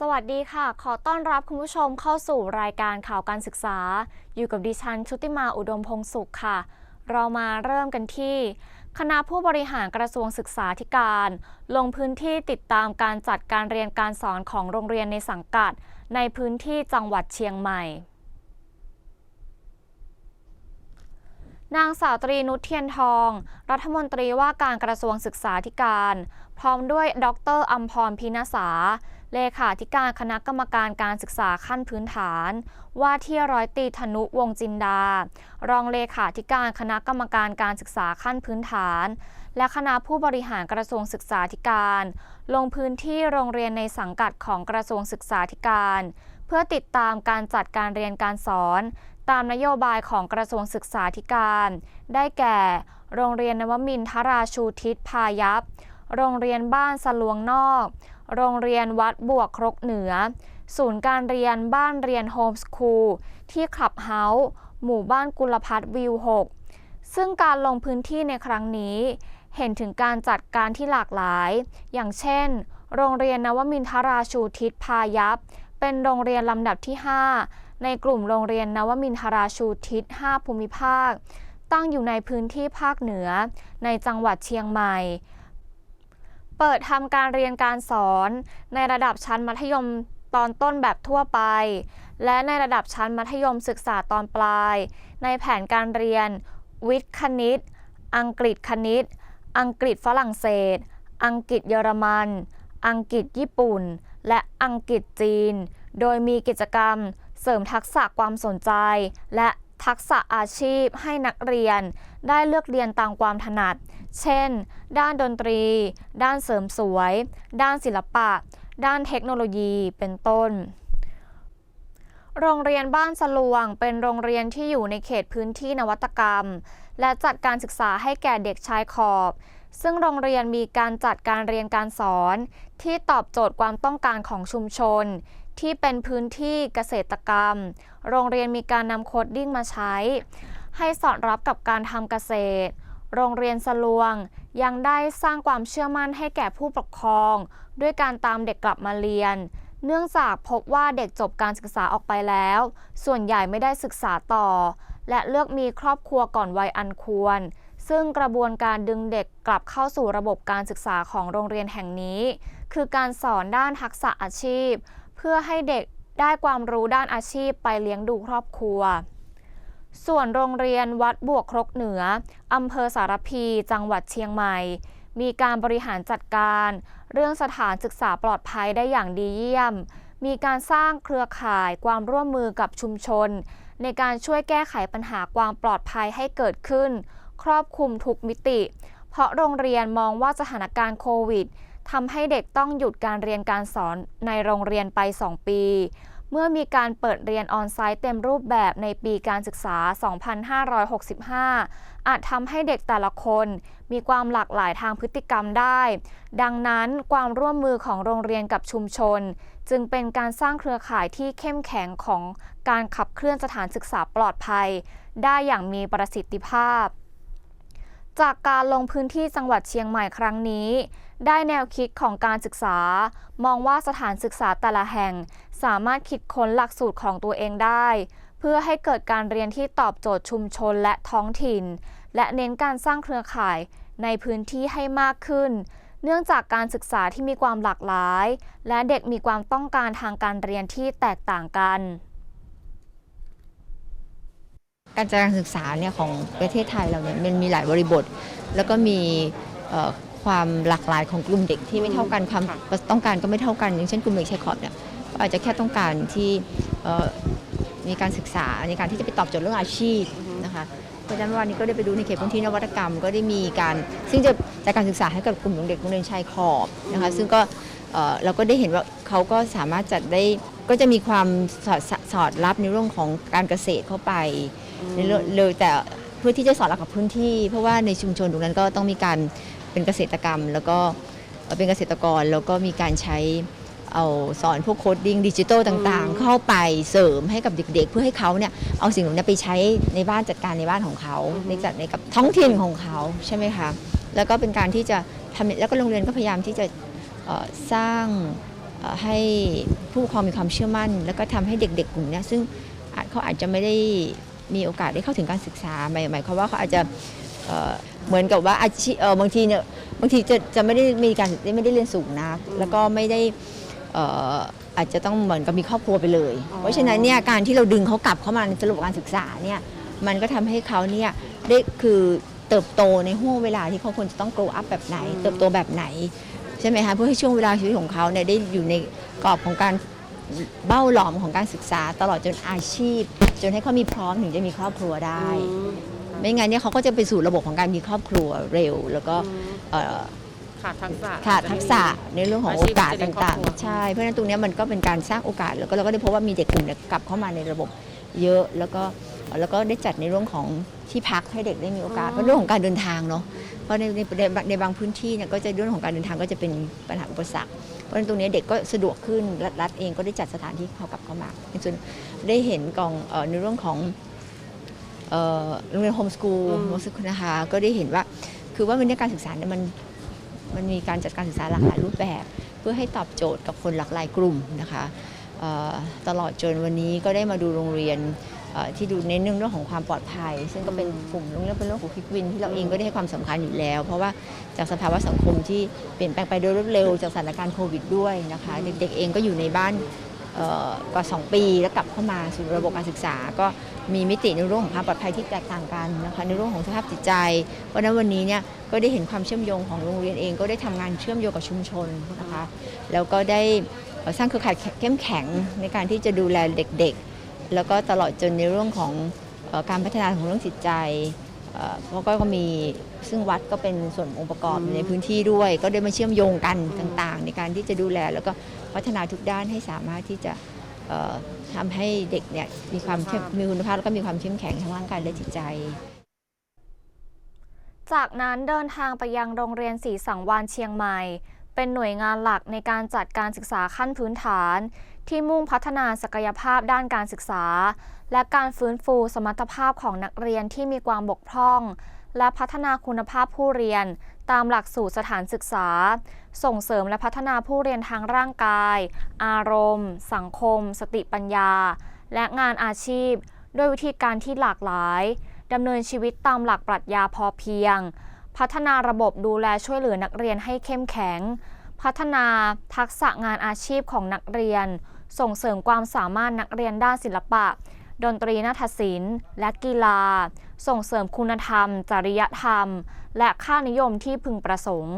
สวัสดีค่ะ ขอต้อนรับคุณผู้ชมเข้าสู่รายการข่าวการศึกษา อยู่กับดิฉัน ชุติมาอุดมพงศุขค่ะ เรามาเริ่มกันที่ คณะผู้บริหารกระทรวงศึกษาธิการ ลงพื้นที่ติดตามการจัดการเรียนการสอนของโรงเรียนในสังกัด ในพื้นที่จังหวัดเชียงใหม่ นางสาวตรีนุชเทียนทอง รัฐมนตรีว่าการกระทรวงศึกษาธิการ พร้อมด้วยดรอัมพรพินาสา เลขาธิการคณะกรรมการการศึกษาขั้นพื้นฐาน ว่าที่ร้อยตีธนุวงจินดา รองเลขาธิการคณะกรรมการการศึกษาขั้นพื้นฐาน และคณะผู้บริหารกระทรวงศึกษาธิการ ลงพื้นที่โรงเรียนในสังกัดของกระทรวงศึกษาธิการ เพื่อติดตามการจัดการเรียนการสอน ตามนโยบายของกระทรวงศึกษาธิการ ได้แก่ โรงเรียนนวมินทราชูทิศพายัพโรงเรียนบ้านสลวงนอก โรงเรียนวัดบวกครกเหนือ ศูนย์การเรียนบ้านเรียนโฮมสคูลที่คลับเฮาส์หมู่บ้านกุลพัฒน์วิว 6 ซึ่งการลงพื้นที่ในครั้งนี้ เห็นถึงการจัดการที่หลากหลาย อย่างเช่น โรงเรียนนวมินทราชูทิศพายัพเป็นโรงเรียนลำดับที่ 5 ในกลุ่มโรงเรียนนวมินทราชูทิศ 5 ภูมิภาค ตั้งอยู่ในพื้นที่ภาคเหนือ ในจังหวัดเชียงใหม่ เปิดทำการเรียนการสอนในระดับชั้นมัธยมตอนต้นแบบทั่วไป และในระดับชั้นมัธยมศึกษาตอนปลาย ในแผนการเรียน วิทย์คณิต อังกฤษคณิต อังกฤษฝรั่งเศส อังกฤษเยอรมัน อังกฤษญี่ปุ่น และอังกฤษจีน โดยมีกิจกรรม เสริมทักษะความสนใจ และ ทักษะอาชีพให้นักเรียน ได้เลือกเรียนตามความถนัด เช่น ด้านดนตรี ด้านเสริมสวย ด้านศิลปะ ด้านเทคโนโลยีเป็นต้น โรงเรียนบ้านสลวง เป็นโรงเรียนที่อยู่ในเขตพื้นที่นวัตกรรม และจัดการศึกษาให้แก่เด็กชายขอบ ซึ่งโรงเรียนมีการจัดการเรียนการสอน ที่ตอบโจทย์ความต้องการของชุมชน ที่เป็นพื้นที่เกษตรกรรม โรงเรียนมีการนำโคดดิ้งมาใช้ ให้สอดรับกับการทำเกษตร โรงเรียนสลวง ยังได้สร้างความเชื่อมั่นให้แก่ผู้ปกครอง ด้วยการตามเด็กกลับมาเรียน เนื่องจากพบว่าเด็กจบการศึกษาออกไปแล้ว ส่วนใหญ่ไม่ได้ศึกษาต่อ และเลือกมีครอบครัวก่อนวัยอันควรซึ่งกระบวนการดึงเด็กกลับเข้าสู่ระบบการศึกษาของโรงเรียนแห่งนี้ คือการสอนด้านทักษะอาชีพ พื่อให้เด็กได้ความรู้ด้านอาชีพไปเลี้ยงดูครอบครัว ส่วนโรงเรียนวัดบวกครกเหนืออำเภอสารพี จังหวัดเชียงใหม่ มีการบริหารจัดการ เรื่องสถานศึกษาปลอดภัยได้อย่างดีเยี่ยม มีการสร้างเครือข่ายความร่วมมือกับชุมชน ในการช่วยแก้ไขปัญหาความปลอดภัยให้เกิดขึ้น ครอบคลุมทุกมิติ เพราะโรงเรียนมองว่าสถานการณ์โควิด ทำให้เด็กต้องหยุดการเรียนการสอนในโรงเรียนไป 2 ปี เมื่อมีการเปิดเรียนออนไซต์เต็มรูปแบบในปีการศึกษา 2565 อาจทำให้เด็กแต่ละคนมีความหลากหลายทางพฤติกรรมได้ ดังนั้นความร่วมมือของโรงเรียนกับชุมชน จึงเป็นการสร้างเครือข่ายที่เข้มแข็งของการขับเคลื่อนสถานศึกษาปลอดภัย ได้อย่างมีประสิทธิภาพ จากการลงพื้นที่จังหวัดเชียงใหม่ครั้งนี้ ได้แนวคิดของการศึกษา มองว่าสถานศึกษาแต่ละแห่ง สามารถคิดค้นหลักสูตรของตัวเองได้ เพื่อให้เกิดการเรียนที่ตอบโจทย์ชุมชนและท้องถิ่น และเน้นการสร้างเครือข่ายในพื้นที่ให้มากขึ้น เนื่องจากการศึกษาที่มีความหลากหลาย และเด็กมีความต้องการทางการเรียนที่แตกต่างกัน การจัดการศึกษาเนี่ยของประเทศไทยเราเนี่ยมันมีหลายบริบท แล้วก็มีความหลากหลายของกลุ่มเด็กที่ไม่เท่ากันความต้องการก็ไม่เท่ากัน อย่างเช่นกลุ่มเด็กชายขอบเนี่ยก็อาจจะแค่ต้องการที่มีการศึกษาในการที่จะไปตอบโจทย์เรื่องอาชีพนะคะเพราะฉะนั้นวันนี้ก็ได้ไปดูในเขตพื้นที่นวัตกรรม ก็ได้มีการซึ่งจะจัดการศึกษาให้กับกลุ่มเด็กโรงเรียนชายขอบนะคะซึ่งก็เราก็ได้เห็นว่าเขาก็สามารถจัดได้ก็จะมีความสอดสอดรับในเรื่องของการเกษตรเข้าไป เรื่องเลยแต่เพื่อที่จะสอดรับกับพื้นที่ เพราะว่าในชุมชนตรงนั้นก็ต้องมีการเป็นเกษตรกรรม แล้วก็เอ่อเป็นเกษตรกรแล้วก็มีการใช้เอาสอนพวกโคดดิ้งดิจิทัลต่างๆ เข้าไปเสริมให้กับเด็กๆ เพื่อให้เขาเนี่ยเอาสิ่งเหล่านี้ไปใช้ในบ้านจัดการในบ้านของเขาในจัดในกับท้องถิ่นของเขาใช่ไหมคะแล้วก็เป็นการที่จะทำแล้วก็โรงเรียนก็พยายามที่จะเอ่อสร้างเอ่อให้ผู้ปกครองมีความเชื่อมั่น แล้วก็ทำให้เด็กๆกลุ่มเนี้ยซึ่งอาจเขาอาจจะไม่ได้ มีโอกาสได้เข้าถึงการศึกษาหมายหมายความว่าเขาอาจจะเอ่อเหมือนกับว่าอาชีพเอ่อบางทีเนี่ยบางทีจะจะไม่ได้มีการไม่ได้เรียนสูงนัก แล้วก็ไม่ได้เอ่ออาจจะต้องเหมือนกับมีครอบครัวไปเลย เพราะฉะนั้นเนี่ยการที่เราดึงเขากลับเข้ามาในระบบการศึกษาเนี่ยมันก็ทำให้เขาเนี่ยได้คือเติบโตในห่วงเวลาที่เขาควรจะต้อง grow up แบบไหน เติบโตแบบไหนใช่ไหมคะเพื่อให้ช่วงเวลาชีวิตของเขาเนี่ยได้อยู่ในกรอบของการ เบ้าหลอมของการศึกษาตลอดจนอาชีพ จนให้เขามีพร้อมถึงจะมีครอบครัวได้ ไม่งั้นเนี่ยเขาก็จะไปสู่ระบบของการมีครอบครัวเร็ว แล้วก็เอ่อขาดทักษะขาดทักษะในเรื่องของโอกาสอาชีพจะเป็นครอบต่างครัวๆใช่เพราะฉะนั้นตรงเนี้ยมันก็เป็นการสร้างโอกาสแล้วก็เราก็ได้พบว่ามีเด็กกลุ่มเนี่ยกลับเข้ามาในระบบเยอะแล้วก็แล้วก็ได้จัดในเรื่องของที่พักให้เด็กได้มีโอกาสเพราะเรื่องของการเดินทางเนาะ เพราะในในในในบางพื้นที่เนี่ยก็จะเรื่องของการเดินทางก็จะเป็นปัญหาอุปสรรค เพราะฉะนั้นตรงนี้เด็กก็สะดวกขึ้นรัฐรัฐเองก็ได้จัดสถานที่เขากลับเข้ามาในส่วนได้เห็นกองเอ่อในเรื่องของเอ่อโรงเรียนโฮมสกูลอืมโมสกนะคะก็ได้เห็นว่า คือว่ามันในการศึกษาเนี่ยมันมันมีการจัดการศึกษาหลากหลายรูปแบบ เพื่อให้ตอบโจทย์กับคนหลากหลายกลุ่มนะคะเอ่อตลอดจนวันนี้ก็ได้มาดูโรงเรียน ที่ดูเน้นเรื่องของความปลอดภัย ซึ่งก็เป็นกลุ่มโรงเรียนเป็นเรื่องของคิกวินที่เราเองก็ได้ให้ความสำคัญอยู่แล้ว เพราะว่าจากสภาวะสังคมที่เปลี่ยนแปลงไปโดยรวดเร็วจากสถานการณ์โควิดด้วยนะคะเด็กๆเองก็อยู่ในบ้านกว่า 2 ปีแล้วกลับเข้ามาสู่ระบบการศึกษา ก็มีมิติในเรื่องของความปลอดภัยที่แตกต่างกันนะคะในเรื่องของสภาพจิตใจ เพราะนั้นวันนี้เนี่ยก็ได้เห็นความเชื่อมโยงของโรงเรียนเอง ก็ได้ทำงานเชื่อมโยงกับชุมชนนะคะแล้วก็ได้สร้างเครือข่ายเข้มแข็งในการที่จะดูแลเด็ก ๆ แล้วก็ตลอดจนในเรื่องของอการพัฒนาของเรื่องจิตใจเพราะก็มีซึ่งวัดก็เป็นส่วนองค์ประกอบในพื้นที่ด้วย ก็ได้มาเชื่อมโยงกันต่างๆ ในการที่จะดูแล แล้วก็พัฒนาทุกด้านให้สามารถที่จะเอ่อทำให้เด็กเนี่ยมีความมมีคุณภาพแล้วก็มีความเข้มแข็งทั้งร่างกายและจิตใจ จากนั้นเดินทางไปยังโรงเรียนศรีสังวานเชียงใหม่ เป็นหน่วยงานหลักในการจัดการศึกษาขั้นพื้นฐาน ที่มุ่งพัฒนาศักยภาพด้านการศึกษา และการฟื้นฟูสมรรถภาพของนักเรียนที่มีความบกพร่อง และพัฒนาคุณภาพผู้เรียน ตามหลักสูตรสถานศึกษา ส่งเสริมและพัฒนาผู้เรียนทางร่างกาย อารมณ์ สังคม สติปัญญา และงานอาชีพ ด้วยวิธีการที่หลากหลายดำเนินชีวิตตามหลักปรัชญาพอเพียง พัฒนาระบบดูแลช่วยเหลือนักเรียนให้เข้มแข็ง พัฒนาทักษะงานอาชีพของนักเรียน ส่งเสริมความสามารถนักเรียนด้านศิลปะ ดนตรีนาฏศิลป์ และกีฬา ส่งเสริมคุณธรรม จริยธรรม และค่านิยมที่พึงประสงค์